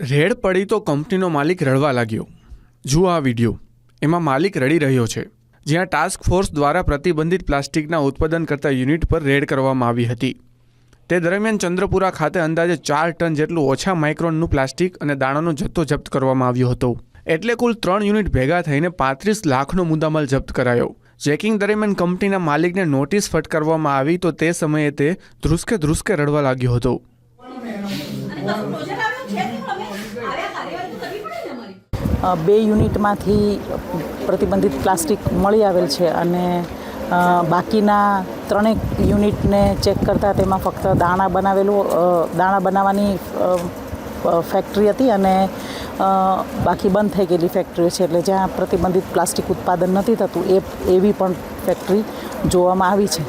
Red પડી તો કંપનીનો માલિક રડવા લાગ્યો. જુઓ આ વીડિયો. એમાં માલિક રડી રહ્યો છે. જ્યાં ટાસ્ક ફોર્સ દ્વારા પ્રતિબંધિત પ્લાસ્ટિકના ઉત્પાદન કરતા યુનિટ પર રેડ કરવામાં આવી હતી. તે દરમિયાન ચંદ્રપુરા ખાતે અંદાજે ચાર ટન જેટલું ઓછા માઇક્રોનનું પ્લાસ્ટિક અને દાણાનો જથ્થો જપ્ત કરવામાં આવ્યો હતો. એટલે કુલ ત્રણ યુનિટ ભેગા થઈને પાંત્રીસ લાખનો મુદ્દામાલ જપ્ત કરાયો. ચેકિંગ દરમિયાન કંપનીના માલિકને નોટિસ ફટકારવામાં આવી તો તે સમયે તે ધ્રુસકે ધ્રુસકે રડવા લાગ્યો હતો. બે યુનિટમાંથી પ્રતિબંધિત પ્લાસ્ટિક મળી આવેલ છે અને બાકીના ત્રણેક યુનિટને ચેક કરતાં તેમાં ફક્ત દાણા બનાવેલું દાણા બનાવવાની ફેક્ટરી હતી અને બાકી બંધ થઈ ગયેલી ફેક્ટરીઓ છે એટલે જ્યાં પ્રતિબંધિત પ્લાસ્ટિક ઉત્પાદન નથી થતું, એ, એવી પણ ફેક્ટરી જોવામાં આવી છે.